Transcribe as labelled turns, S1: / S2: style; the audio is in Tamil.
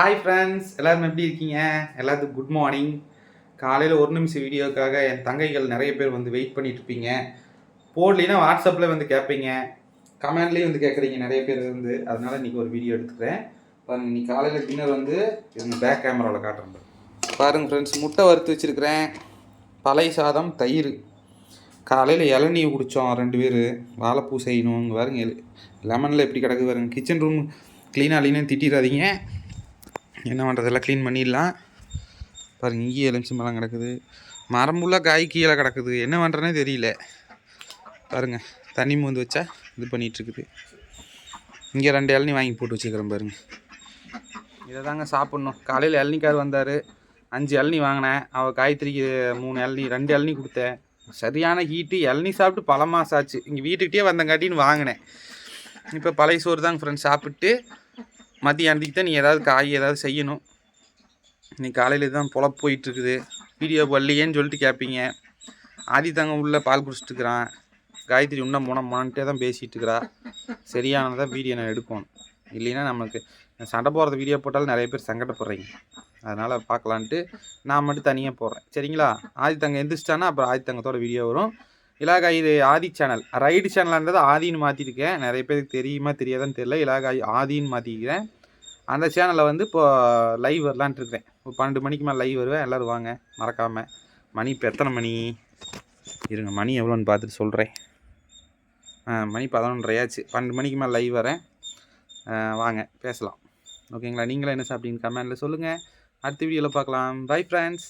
S1: ஹாய் ஃப்ரெண்ட்ஸ் எல்லோரும் எப்படி இருக்கீங்க? எல்லாத்துக்கும் குட் மார்னிங் காலையில் ஒரு நிமிஷம் வீடியோக்காக என் தங்கைகள் நிறைய பேர் வந்து வெயிட் பண்ணிகிட்ருப்பீங்க இருப்பீங்க போடலினா வாட்ஸ்அப்பில் வந்து கேட்பீங்க. கமெண்ட்லேயும் வந்து கேட்குறீங்க. நிறைய பேர் வந்து அதனால் இன்னைக்கு ஒரு வீடியோ எடுத்துக்கிறேன். பாருங்கள் இன்னைக்கு காலையில் டின்னர் வந்து இந்த பேக் கேமராவில் காட்டுறேன் பாருங்க. ஃப்ரெண்ட்ஸ் முட்டை வறுத்து வச்சுருக்கிறேன். பழைய சாதம் தயிர். காலையில் இளநீ குடித்தோம் ரெண்டு பேர். வாழைப்பூ செய்யணும். பாருங்க லெமனில் எப்படி கிடக்கு பாருங்க. கிச்சன் ரூம் க்ளீனாக இல்லைன்னு திட்டிடாதீங்க. என்ன பண்ணுறதெல்லாம் க்ளீன் பண்ணிடலாம். பாருங்க இங்கேயே எலுமிச்சம்பழம் கிடக்குது. மரம்புள்ள காய் கீழே கிடக்குது. என்ன பண்ணுறேனே தெரியல. பாருங்கள் தண்ணி மூந்து வச்சா இது பண்ணிகிட்ருக்குது இங்கே ரெண்டு இளநி வாங்கி போட்டு வச்சுக்கிறேன் பாருங்க. இதை தாங்க சாப்பிட்ணும். காலையில் இளநிக்கார் வந்தார். அஞ்சு இளநி வாங்கினேன். அவள் காயத்ரிக்கு மூணு இளநீ ரெண்டு இளநி கொடுத்தேன். சரியான ஹீட்டு இளநீ சாப்பிட்டு பல மாதம் ஆச்சு. இங்கே வீட்டுக்கிட்டே வந்தங்காட்டின்னு வாங்கினேன். இப்போ பழைய சோறு தாங்க ஃப்ரெண்ட்ஸ் சாப்பிட்டு மத்தியானத்துக்கு தான் நீ ஏதாவது காய் ஏதாவது செய்யணும். இன்னைக்கு காலையில் தான் பொழப்பு போயிட்டுருக்குது. வீடியோ வரலையேன்னு சொல்லிட்டு கேட்பீங்க ஆதி தங்க உள்ளே பால் குடிச்சிட்டுக்கிறான் காயத்ரி இன்னும் போன போனன்ட்டே தான் பேசிகிட்டு இருக்கிறா சரியானதான் வீடியோ நான் எடுக்கணும். இல்லைன்னா நமக்கு சண்டை போடுறது வீடியோ போட்டாலும் நிறைய பேர் சங்கடப்படுறீங்க. அதனால் பார்க்கலான்ட்டு நான் மட்டும் தனியாக போடுறேன் சரிங்களா? ஆதி தங்க எந்திரிச்சிட்டானா அப்புறம் ஆதி தங்கத்தோட வீடியோ வரும். இலாகாய் இது ஆதி சேனல் ரைடு சேனலாக இருந்தது ஆதின்னு மாற்றிருக்கேன் நிறைய பேருக்கு தெரியுமா தெரியாதான்னு தெரியல. இலாகா ஆதின்னு மாற்றிக்கிறேன் அந்த சேனலில் வந்து இப்போது லைவ் வரலான்ட்டு இருக்கிறேன். ஒரு பன்னெண்டு மணிக்கு மேலே லைவ் வருவேன். எல்லோரும் வாங்க. மறக்காமல் மணி இப்போ எத்தனை மணி? இருங்க மணி எவ்வளோன்னு பார்த்துட்டு சொல்கிறேன் மணி பதினொன்றையாச்சு பன்னெண்டு மணிக்கு மேலே லைவ் வரேன். வாங்க பேசலாம். ஓகேங்களா? நீங்களும் என்ன சாப்பிட்டீங்க கமெண்டில் சொல்லுங்கள் அடுத்த வீடியோவில் பார்க்கலாம். Bye friends